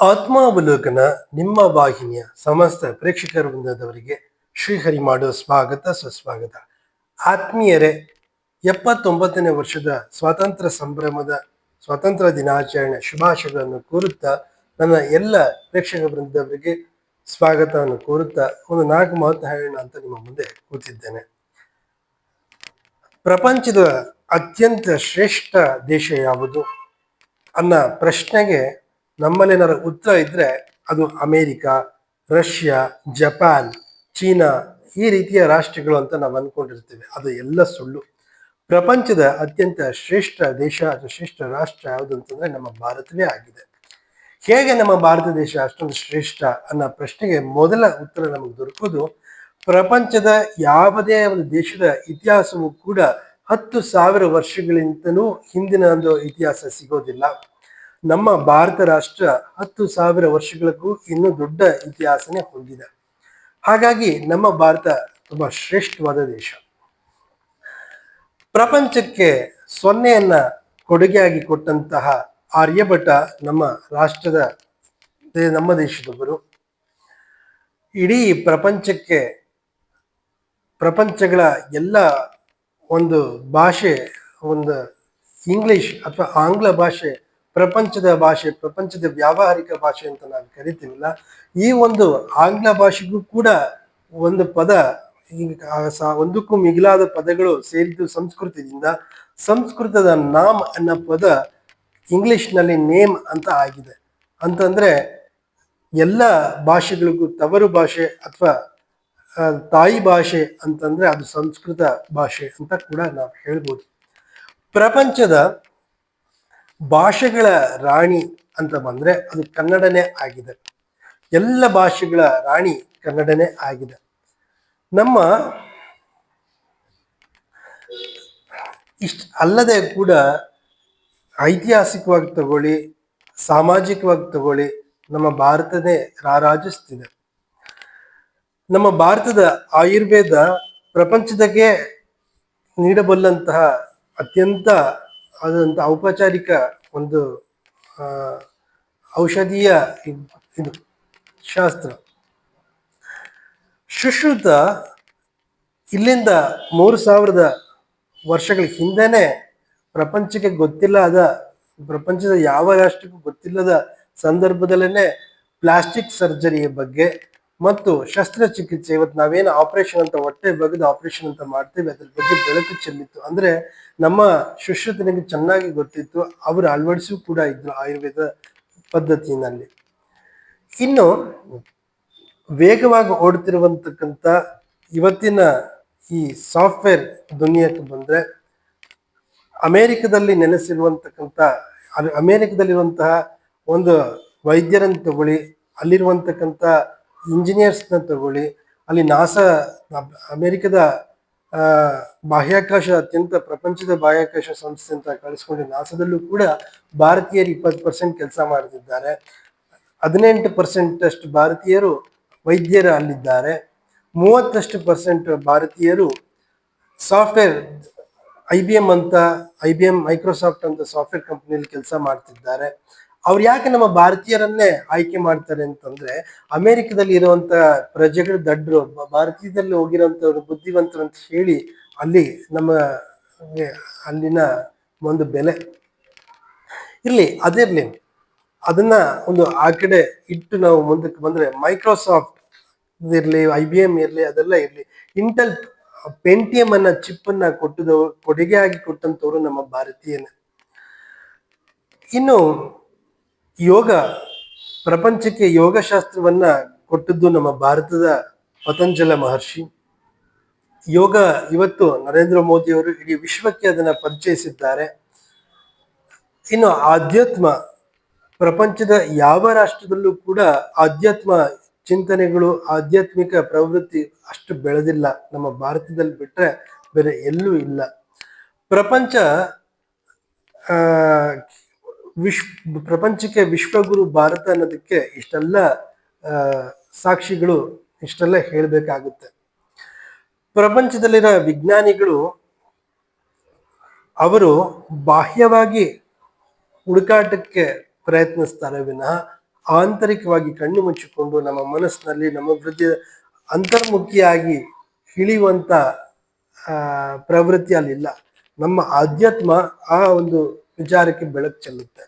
ಆತ್ಮಾವಲೋಕನ ನಿಮ್ಮ ವಾಹಿನಿಯ ಸಮಸ್ತ ಪ್ರೇಕ್ಷಕರ ವೃಂದದವರಿಗೆ ಶ್ರೀಹರಿ ಮಾಡುವ ಸ್ವಾಗತ, ಸುಸ್ವಾಗತ. ಆತ್ಮೀಯರೇ, ಎಪ್ಪತ್ತೊಂಬತ್ತನೇ ವರ್ಷದ ಸ್ವಾತಂತ್ರ್ಯ ಸಂಭ್ರಮದ ಸ್ವಾತಂತ್ರ್ಯ ದಿನಾಚರಣೆ ಶುಭಾಶಯಗಳನ್ನು ಕೋರುತ್ತಾ ನನ್ನ ಎಲ್ಲ ಪ್ರೇಕ್ಷಕ ವೃಂದದವರಿಗೆ ಸ್ವಾಗತವನ್ನು ಕೋರುತ್ತಾ ಒಂದು ನಾಲ್ಕು ಮಾತು ಹೇಳೋಣ ಅಂತ ನಿಮ್ಮ ಮುಂದೆ ಕೂತಿದ್ದೇನೆ. ಪ್ರಪಂಚದ ಅತ್ಯಂತ ಶ್ರೇಷ್ಠ ದೇಶ ಯಾವುದು? ಅನ್ನೋ ಪ್ರಶ್ನೆಗೆ ನಮ್ಮಲ್ಲೇನಾರ ಉತ್ತರ ಇದ್ರೆ ಅದು ಅಮೇರಿಕಾ, ರಷ್ಯಾ, ಜಪಾನ್, ಚೀನಾ ಈ ರೀತಿಯ ರಾಷ್ಟ್ರಗಳು ಅಂತ ನಾವು ಅನ್ಕೊಂಡಿರ್ತೇವೆ. ಅದು ಎಲ್ಲ ಸುಳ್ಳು. ಪ್ರಪಂಚದ ಅತ್ಯಂತ ಶ್ರೇಷ್ಠ ದೇಶ ಅಥವಾ ಶ್ರೇಷ್ಠ ರಾಷ್ಟ್ರ ಯಾವುದು ಅಂತಂದ್ರೆ ನಮ್ಮ ಭಾರತವೇ ಆಗಿದೆ. ಹೇಗೆ ನಮ್ಮ ಭಾರತ ದೇಶ ಅಷ್ಟೊಂದು ಶ್ರೇಷ್ಠ ಅನ್ನೋ ಪ್ರಶ್ನೆಗೆ ಮೊದಲ ಉತ್ತರ ನಮಗೆ ದೊರಕೋದು ಪ್ರಪಂಚದ ಯಾವುದೇ ಒಂದು ದೇಶದ ಇತಿಹಾಸವೂ ಕೂಡ ಹತ್ತು ಸಾವಿರ ವರ್ಷಗಳಿಂತಲೂ ಹಿಂದಿನ ಒಂದು ಇತಿಹಾಸ ಸಿಗೋದಿಲ್ಲ. ನಮ್ಮ ಭಾರತ ರಾಷ್ಟ್ರ ಹತ್ತು ಸಾವಿರ ವರ್ಷಗಳಿಗೂ ಇನ್ನೂ ದೊಡ್ಡ ಇತಿಹಾಸನೇ ಹೊಂದಿದೆ. ಹಾಗಾಗಿ ನಮ್ಮ ಭಾರತ ತುಂಬಾ ಶ್ರೇಷ್ಠವಾದ ದೇಶ. ಪ್ರಪಂಚಕ್ಕೆ ಸೊನ್ನೆಯನ್ನ ಕೊಡುಗೆಯಾಗಿ ಕೊಟ್ಟಂತಹ ಆರ್ಯಭಟ ನಮ್ಮ ರಾಷ್ಟ್ರದ ನಮ್ಮ ದೇಶದವರು ಇಡೀ ಪ್ರಪಂಚಕ್ಕೆ ಪ್ರಪಂಚಗಳ ಎಲ್ಲ ಒಂದು ಭಾಷೆ, ಒಂದು ಇಂಗ್ಲಿಷ್ ಅಥವಾ ಆಂಗ್ಲ ಭಾಷೆ ಪ್ರಪಂಚದ ಭಾಷೆ, ಪ್ರಪಂಚದ ವ್ಯಾವಹಾರಿಕ ಭಾಷೆ ಅಂತ ನಾವು ಕರಿತೀವಲ್ಲ, ಈ ಒಂದು ಆಂಗ್ಲ ಭಾಷೆಗೂ ಕೂಡ ಒಂದು ಪದ ಒಂದಕ್ಕೂ ಮಿಗಿಲಾದ ಪದಗಳು ಸೇರಿದ್ದು ಸಂಸ್ಕೃತದಿಂದ, ಸಂಸ್ಕೃತದ ನಾಮ್ ಅನ್ನೋ ಪದ ಇಂಗ್ಲಿಷ್ನಲ್ಲಿ ನೇಮ್ ಅಂತ ಆಗಿದೆ. ಅಂತಂದ್ರೆ ಎಲ್ಲ ಭಾಷೆಗಳಿಗೂ ತವರು ಭಾಷೆ ಅಥವಾ ತಾಯಿ ಭಾಷೆ ಅಂತಂದ್ರೆ ಅದು ಸಂಸ್ಕೃತ ಭಾಷೆ ಅಂತ ಕೂಡ ನಾವು ಹೇಳ್ಬೋದು. ಪ್ರಪಂಚದ ಭಾಷೆಗಳ ರಾಣಿ ಅಂತ ಬಂದ್ರೆ ಅದು ಕನ್ನಡನೇ ಆಗಿದೆ. ಎಲ್ಲ ಭಾಷೆಗಳ ರಾಣಿ ಕನ್ನಡನೇ ಆಗಿದೆ. ನಮ್ಮ ಇಷ್ಟ ಅಲ್ಲದೆ ಕೂಡ ಐತಿಹಾಸಿಕವಾಗಿ ತಗೊಳ್ಳಿ, ಸಾಮಾಜಿಕವಾಗಿ ತಗೊಳ್ಳಿ ನಮ್ಮ ಭಾರತನೇ ರಾರಾಜಿಸ್ತಿದೆ. ನಮ್ಮ ಭಾರತದ ಆಯುರ್ವೇದ ಪ್ರಪಂಚದಕ್ಕೆ ನೀಡಬಲ್ಲಂತಹ ಅತ್ಯಂತ ಆದಂತಹ ಔಪಚಾರಿಕ ಒಂದು ಔಷಧೀಯ ಇದ್- ಶಾಸ್ತ್ರ. ಸುಶ್ರುತ ಇಲ್ಲಿಂದ ಮೂರು ಸಾವಿರದ ವರ್ಷಗಳ ಹಿಂದೆನೇ ಪ್ರಪಂಚಕ್ಕೆ ಗೊತ್ತಿಲ್ಲದ, ಪ್ರಪಂಚದ ಯಾವ ರಾಷ್ಟ್ರಕ್ಕೂ ಗೊತ್ತಿಲ್ಲದ ಸಂದರ್ಭದಲ್ಲೇ ಪ್ಲಾಸ್ಟಿಕ್ ಸರ್ಜರಿಯ ಬಗ್ಗೆ ಮತ್ತು ಶಸ್ತ್ರಚಿಕಿತ್ಸೆ, ಇವತ್ತು ನಾವೇನು ಆಪರೇಷನ್ ಅಂತ ಹೊಟ್ಟೆ ಬಗೆದು ಆಪರೇಷನ್ ಅಂತ ಮಾಡ್ತೇವೆ, ಅದ್ರ ಬಗ್ಗೆ ಬೆಳಕು ಚೆಲ್ಲಿತ್ತು. ಅಂದ್ರೆ ನಮ್ಮ ಸುಶ್ರುತನಿಗೆ ಚೆನ್ನಾಗಿ ಗೊತ್ತಿತ್ತು, ಅವರು ಅಳವಡಿಸೂ ಕೂಡ ಇದ್ರು ಆಯುರ್ವೇದ ಪದ್ಧತಿನಲ್ಲಿ. ಇನ್ನು ವೇಗವಾಗಿ ಓಡ್ತಿರುವಂತಕ್ಕಂಥ ಇವತ್ತಿನ ಈ ಸಾಫ್ಟ್ವೇರ್ ದುನಿಯಕ್ಕೆ ಬಂದ್ರೆ, ಅಮೇರಿಕದಲ್ಲಿ ನೆಲೆಸಿರುವಂತಕ್ಕಂಥ, ಅಮೆರಿಕದಲ್ಲಿರುವಂತಹ ಒಂದು ವೈದ್ಯರನ್ನು ತಗೊಳ್ಳಿ, ಅಲ್ಲಿರುವಂತಕ್ಕಂಥ ಇಂಜಿನಿಯರ್ಸ್ನ ತಗೊಳ್ಳಿ. ಅಲ್ಲಿ ನಾಸಾ, ಅಮೆರಿಕದ ಬಾಹ್ಯಾಕಾಶ ಅತ್ಯಂತ ಪ್ರಪಂಚದ ಬಾಹ್ಯಾಕಾಶ ಸಂಸ್ಥೆ ಅಂತ ಕಳಿಸ್ಕೊಂಡು ನಾಸಾದಲ್ಲೂ ಕೂಡ ಭಾರತೀಯರು ಇಪ್ಪತ್ತು ಪರ್ಸೆಂಟ್ ಕೆಲಸ ಮಾಡ್ತಿದ್ದಾರೆ. ಹದಿನೆಂಟು ಪರ್ಸೆಂಟ್ ಅಷ್ಟು ಭಾರತೀಯರು ವೈದ್ಯರು ಅಲ್ಲಿದ್ದಾರೆ. ಮೂವತ್ತಷ್ಟು ಪರ್ಸೆಂಟ್ ಭಾರತೀಯರು ಸಾಫ್ಟ್ವೇರ್, ಐ ಬಿ ಎಂ ಅಂತ, ಐ ಬಿ ಎಂ, ಮೈಕ್ರೋಸಾಫ್ಟ್ ಅಂತ ಸಾಫ್ಟ್ವೇರ್ ಕಂಪ್ನಿಯಲ್ಲಿ ಕೆಲಸ ಮಾಡ್ತಿದ್ದಾರೆ. ಅವ್ರು ಯಾಕೆ ನಮ್ಮ ಭಾರತೀಯರನ್ನೇ ಆಯ್ಕೆ ಮಾಡ್ತಾರೆ ಅಂತಂದ್ರೆ ಅಮೆರಿಕದಲ್ಲಿ ಇರುವಂತ ಪ್ರಜೆಗಳು ದಡ್ಡರು ಭಾರತೀಯದಲ್ಲಿ ಹೋಗಿರೋಂಥವ್ರು ಬುದ್ಧಿವಂತರು ಅಂತ ಹೇಳಿ ಅಲ್ಲಿ ನಮ್ಮ, ಅಲ್ಲಿನ ಒಂದು ಬೆಲೆ. ಇರ್ಲಿ ಅದಿರ್ಲಿ ಅದನ್ನ ಒಂದು ಆ ಕಡೆ ಇಟ್ಟು ನಾವು ಮುಂದಕ್ಕೆ ಬಂದ್ರೆ ಮೈಕ್ರೋಸಾಫ್ಟ್ ಇರ್ಲಿ, ಐ ಬಿ ಎಂ ಇರ್ಲಿ, ಅದೆಲ್ಲ ಇರ್ಲಿ. ಇಂಟೆಲ್ ಪೆಂಟಿಎಂ ಅನ್ನ ಚಿಪ್ ಅನ್ನ ಕೊಟ್ಟಿದವರು ಆಗಿ ಕೊಟ್ಟಂತವ್ರು ನಮ್ಮ ಭಾರತೀಯನ. ಇನ್ನು ಯೋಗ, ಪ್ರಪಂಚಕ್ಕೆ ಯೋಗಶಾಸ್ತ್ರವನ್ನ ಕೊಟ್ಟದ್ದು ನಮ್ಮ ಭಾರತದ ಪತಂಜಲ ಮಹರ್ಷಿ. ಯೋಗ ಇವತ್ತು ನರೇಂದ್ರ ಮೋದಿ ಅವರು ಇಡೀ ವಿಶ್ವಕ್ಕೆ ಅದನ್ನ ಪರಿಚಯಿಸಿದ್ದಾರೆ. ಇನ್ನು ಆಧ್ಯಾತ್ಮ, ಪ್ರಪಂಚದ ಯಾವ ರಾಷ್ಟ್ರದಲ್ಲೂ ಕೂಡ ಆಧ್ಯಾತ್ಮ ಚಿಂತನೆಗಳು, ಆಧ್ಯಾತ್ಮಿಕ ಪ್ರವೃತ್ತಿ ಅಷ್ಟು ಬೆಳೆದಿಲ್ಲ. ನಮ್ಮ ಭಾರತದಲ್ಲಿ ಬಿಟ್ರೆ ಬೇರೆ ಎಲ್ಲೂ ಇಲ್ಲ. ಪ್ರಪಂಚ ಆ ವಿಶ್ವ ಪ್ರಪಂಚಕ್ಕೆ ವಿಶ್ವಗುರು ಭಾರತ ಅನ್ನೋದಕ್ಕೆ ಇಷ್ಟೆಲ್ಲ ಸಾಕ್ಷಿಗಳು ಇಷ್ಟೆಲ್ಲ ಹೇಳಬೇಕಾಗುತ್ತೆ. ಪ್ರಪಂಚದಲ್ಲಿರೋ ವಿಜ್ಞಾನಿಗಳು ಅವರು ಬಾಹ್ಯವಾಗಿ ಹುಡುಕಾಟಕ್ಕೆ ಪ್ರಯತ್ನಿಸ್ತಾರೆ ವಿನಃ ಆಂತರಿಕವಾಗಿ ಕಣ್ಣು ಮುಚ್ಚಿಕೊಂಡು ನಮ್ಮ ಮನಸ್ಸಿನಲ್ಲಿ, ನಮ್ಮ ವೃದ್ಧಿ ಅಂತರ್ಮುಖಿಯಾಗಿ ಇಳಿಯುವಂಥ ಪ್ರವೃತ್ತಿಯಲ್ಲಿಲ್ಲ ನಮ್ಮ ಆಧ್ಯಾತ್ಮ ಆ ಒಂದು ವಿಚಾರಕ್ಕೆ ಬೆಳಕು ಚೆಲ್ಲುತ್ತೆ.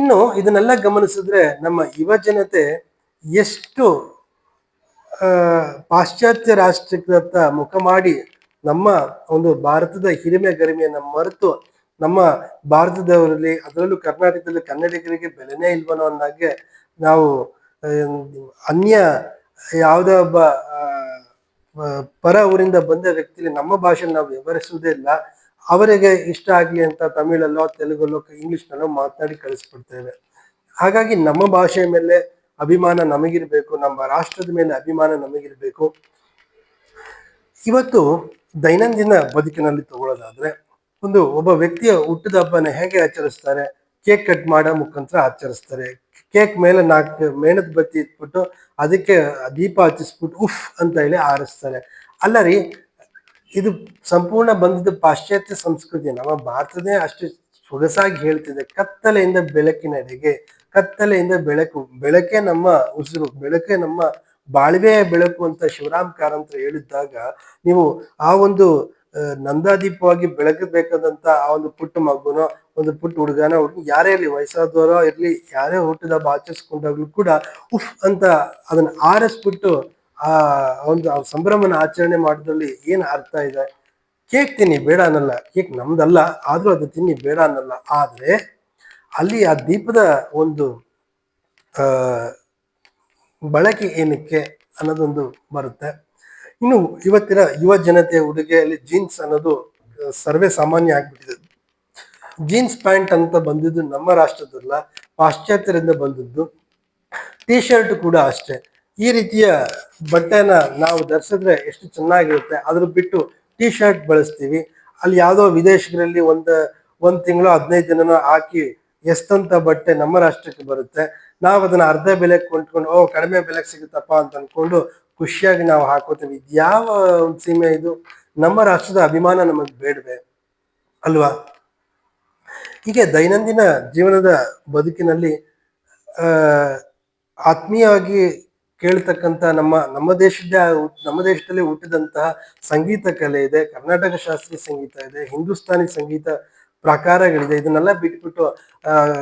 ಇನ್ನು ಇದನ್ನೆಲ್ಲ ಗಮನಿಸಿದ್ರೆ ನಮ್ಮ ಯುವ ಜನತೆ ಎಷ್ಟು ಪಾಶ್ಚಾತ್ಯ ರಾಷ್ಟ್ರದತ್ತ ಮುಖ ಮಾಡಿ ನಮ್ಮ ಒಂದು ಭಾರತದ ಹಿರಿಮೆ ಗರಿಮೆಯನ್ನು ಮರೆತು ನಮ್ಮ ಭಾರತದವರಲ್ಲಿ, ಅದರಲ್ಲೂ ಕರ್ನಾಟಕದಲ್ಲಿ ಕನ್ನಡಿಗರಿಗೆ ಬೆಲೆನೇ ಇಲ್ವನೋ ಅಂದಾಗೆ ನಾವು ಅನ್ಯ ಯಾವುದೇ ಒಬ್ಬ ಪರ ಊರಿಂದ ಬಂದ ವ್ಯಕ್ತಿಲಿ ನಮ್ಮ ಭಾಷೆ ನಾವು ವ್ಯವಹರಿಸುವುದೇ ಇಲ್ಲ. ಅವರಿಗೆ ಇಷ್ಟ ಆಗಲಿ ಅಂತ ತಮಿಳಲ್ಲೋ, ತೆಲುಗಲ್ಲೋ ಇಂಗ್ಲೀಷ್ನಲ್ಲೋ ಮಾತನಾಡಿ ಕಳಿಸ್ಬಿಡ್ತೇವೆ. ಹಾಗಾಗಿ ನಮ್ಮ ಭಾಷೆ ಮೇಲೆ ಅಭಿಮಾನ ನಮಗಿರಬೇಕು, ನಮ್ಮ ರಾಷ್ಟ್ರದ ಮೇಲೆ ಅಭಿಮಾನ ನಮಗಿರಬೇಕು. ಇವತ್ತು ದೈನಂದಿನ ಬದುಕಿನಲ್ಲಿ ತಗೊಳ್ಳೋದಾದ್ರೆ, ಒಂದು ಒಬ್ಬ ವ್ಯಕ್ತಿಯ ಹುಟ್ಟಿದ ಹಬ್ಬನ ಹೇಗೆ ಆಚರಿಸ್ತಾರೆ, ಕೇಕ್ ಕಟ್ ಮಾಡೋ ಮುಖಾಂತರ ಆಚರಿಸ್ತಾರೆ. ಕೇಕ್ ಮೇಲೆ ನಾಲ್ಕು ಮೇಣದ ಬತ್ತಿ ಇಟ್ಬಿಟ್ಟು ಅದಕ್ಕೆ ದೀಪ ಹಚ್ಚಿಸ್ಬಿಟ್ಟು ಉಫ್ ಅಂತ ಹೇಳಿ ಆರಿಸ್ತಾರೆ ಅಲ್ಲ ರೀ ಇದು ಸಂಪೂರ್ಣ ಬಂದಿದ್ದು ಪಾಶ್ಚಾತ್ಯ ಸಂಸ್ಕೃತಿ. ನಮ್ಮ ಭಾರತದೇ ಅಷ್ಟು ಸೊಗಸಾಗಿ ಹೇಳ್ತಿದೆ. ಕತ್ತಲೆಯಿಂದ ಬೆಳಕಿನೆಡೆಗೆ ಕತ್ತಲೆಯಿಂದ ಬೆಳಕು, ಬೆಳಕೆ ನಮ್ಮ ಉಸಿರು, ಬೆಳಕೆ ನಮ್ಮ ಬಾಳ್ವೆಯ ಬೆಳಕು ಅಂತ ಶಿವರಾಮ್ ಕಾರಂತ ಹೇಳಿದ್ದಾಗ ನೀವು ಆ ಒಂದು ನಂದಾದೀಪವಾಗಿ ಬೆಳಗಬೇಕಾದಂತ ಆ ಒಂದು ಪುಟ್ಟ ಮಗುನೋ, ಒಂದು ಪುಟ್ಟ ಹುಡುಗನ ಹುಡುಗ ಯಾರೇ ಇರಲಿ, ವಯಸ್ಸಾದವರೋ ಇರಲಿ, ಯಾರೇ ಹುಟ್ಟಿದ ಆಚರಿಸ್ಕೊಂಡಾಗ್ಲೂ ಕೂಡ ಉಫ್ ಅಂತ ಅದನ್ನ ಆರಿಸ್ಬಿಟ್ಟು ಆ ಒಂದು ಸಂಭ್ರಮನ ಆಚರಣೆ ಮಾಡೋದ್ರಲ್ಲಿ ಏನು ಅರ್ಥ ಇದೆ? ಕೇಕ್ ತಿನ್ನಿ, ಬೇಡ ಅನ್ನಲ್ಲ. ಕೇಕ್ ನಮ್ದಲ್ಲ, ಆದ್ರೂ ಅದು ತಿನ್ನಿ, ಬೇಡ ಅನ್ನಲ್ಲ. ಆದ್ರೆ ಅಲ್ಲಿ ಆ ದೀಪದ ಒಂದು ಬಳಕೆ ಏನಕ್ಕೆ ಅನ್ನೋದೊಂದು ಬರುತ್ತೆ. ಇನ್ನು ಇವತ್ತಿನ ಯುವ ಜನತೆಯ ಉಡುಗೆಯಲ್ಲಿ ಜೀನ್ಸ್ ಅನ್ನೋದು ಸರ್ವೇ ಸಾಮಾನ್ಯ ಆಗ್ಬಿಟ್ಟಿದೆ. ಜೀನ್ಸ್ ಪ್ಯಾಂಟ್ ಅಂತ ಬಂದಿದ್ದು ನಮ್ಮ ರಾಷ್ಟ್ರದಲ್ಲ, ಪಾಶ್ಚಾತ್ಯರಿಂದ ಬಂದದ್ದು ಟಿ ಶರ್ಟ್ ಕೂಡ ಅಷ್ಟೇ. ಈ ರೀತಿಯ ಬಟ್ಟೆನ ನಾವು ಧರಿಸಿದ್ರೆ ಎಷ್ಟು ಚೆನ್ನಾಗಿರುತ್ತೆ ಅದ್ರ ಬಿಟ್ಟು ಟಿ ಶರ್ಟ್ ಬಳಸ್ತೀವಿ. ಅಲ್ಲಿ ಯಾವುದೋ ವಿದೇಶಗಳಲ್ಲಿ ಒಂದು, ಒಂದ್ ತಿಂಗಳು ಹದಿನೈದು ದಿನ ಹಾಕಿ ಎಷ್ಟಂತ ಬಟ್ಟೆ ನಮ್ಮ ರಾಷ್ಟ್ರಕ್ಕೆ ಬರುತ್ತೆ. ನಾವು ಅದನ್ನ ಅರ್ಧ ಬೆಲೆಗೆ ಕೊಂಡ್ಕೊಂಡು, ಓ ಕಡಿಮೆ ಬೆಲೆಗೆ ಸಿಗುತ್ತಪ್ಪ ಅಂತ ಅನ್ಕೊಂಡು ಖುಷಿಯಾಗಿ ನಾವು ಹಾಕೋತೀವಿ. ಇದು ಯಾವ ಒಂದು ಸೀಮೆ ಇದು? ನಮ್ಮ ರಾಷ್ಟ್ರದ ಅಭಿಮಾನ ನಮಗೆ ಬೇಡವೆ. ಅಲ್ವಾ? ಹೀಗೆ ದೈನಂದಿನ ಜೀವನದ ಬದುಕಿನಲ್ಲಿ ಆತ್ಮೀಯವಾಗಿ ಕೇಳ್ತಕ್ಕಂಥ ನಮ್ಮ ನಮ್ಮ ದೇಶದ ನಮ್ಮ ದೇಶದಲ್ಲಿ ಹುಟ್ಟಿದಂತಹ ಸಂಗೀತ ಕಲೆ ಇದೆ. ಕರ್ನಾಟಕ ಶಾಸ್ತ್ರೀಯ ಸಂಗೀತ ಇದೆ, ಹಿಂದೂಸ್ತಾನಿ ಸಂಗೀತ ಪ್ರಕಾರಗಳಿದೆ. ಇದನ್ನೆಲ್ಲ ಬಿಟ್ಬಿಟ್ಟು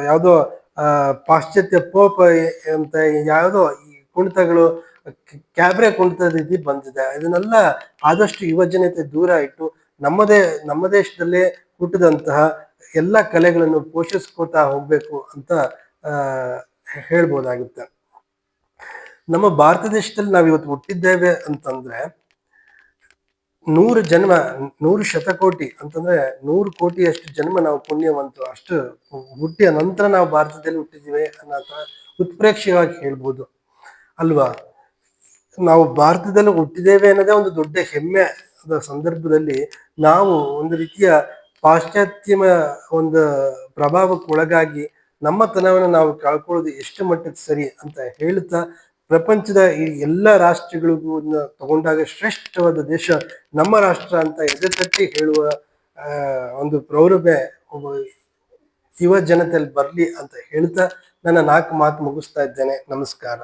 ಯಾವುದೋ ಪಾಶ್ಚಾತ್ಯ ಪೋಪ್ ಅಂತ ಯಾವುದೋ ಈ ಕುಣಿತಗಳು ಕ್ಯಾಬ್ರೆ ಕುಣಿತದ ರೀತಿ ಬಂದಿದೆ. ಇದನ್ನೆಲ್ಲ ಆದಷ್ಟು ಯುವಜನತೆ ದೂರ ಇಟ್ಟು, ನಮ್ಮದೇ, ನಮ್ಮ ದೇಶದಲ್ಲೇ ಹುಟ್ಟಿದಂತಹ ಎಲ್ಲ ಕಲೆಗಳನ್ನು ಪೋಷಿಸ್ಕೋತಾ ಹೋಗ್ಬೇಕು ಅಂತ ಹೇಳ್ಬೋದಾಗುತ್ತೆ. ನಮ್ಮ ಭಾರತ ದೇಶದಲ್ಲಿ ನಾವು ಇವತ್ತು ಹುಟ್ಟಿದ್ದೇವೆ ಅಂತಂದ್ರೆ ನೂರು ಜನ್ಮ, ನೂರು ಶತಕೋಟಿ ಅಂತಂದ್ರೆ ನೂರು ಕೋಟಿಯಷ್ಟು ಜನ್ಮ ನಾವು ಪುಣ್ಯವಂತು ಅಷ್ಟು ಹುಟ್ಟಿಯ ನಂತರ ನಾವು ಭಾರತದಲ್ಲಿ ಹುಟ್ಟಿದ್ದೀವಿ ಅನ್ನೋ ಉತ್ಪ್ರೇಕ್ಷೆಯಾಗಿ ಹೇಳ್ಬೋದು ಅಲ್ವಾ? ನಾವು ಭಾರತದಲ್ಲಿ ಹುಟ್ಟಿದ್ದೇವೆ ಅನ್ನೋದೇ ಒಂದು ದೊಡ್ಡ ಹೆಮ್ಮೆ ಸಂದರ್ಭದಲ್ಲಿ ನಾವು ಒಂದು ರೀತಿಯ ಪಾಶ್ಚಾತ್ಯಮ ಒಂದು ಪ್ರಭಾವಕ್ಕೆ ಒಳಗಾಗಿ ನಮ್ಮತನವನ್ನು ನಾವು ಕಳ್ಕೊಳ್ಳೋದು ಎಷ್ಟು ಮಟ್ಟಕ್ಕೆ ಸರಿ ಅಂತ ಹೇಳ್ತಾ ಪ್ರಪಂಚದ ಈ ಎಲ್ಲ ರಾಷ್ಟ್ರಗಳಿಗೂ ತಗೊಂಡಾಗ ಶ್ರೇಷ್ಠವಾದ ದೇಶ ನಮ್ಮ ರಾಷ್ಟ್ರ ಅಂತ ಎದೆ ತಟ್ಟಿ ಹೇಳುವ ಒಂದು ಪ್ರೌರಭೆ ಒಬ್ಬ ಯುವ ಜನತೆಯಲ್ಲಿ ಬರಲಿ ಅಂತ ಹೇಳ್ತಾ ನನ್ನ ನಾಲ್ಕು ಮಾತು ಮುಗಿಸ್ತಾ ಇದ್ದೇನೆ. ನಮಸ್ಕಾರ.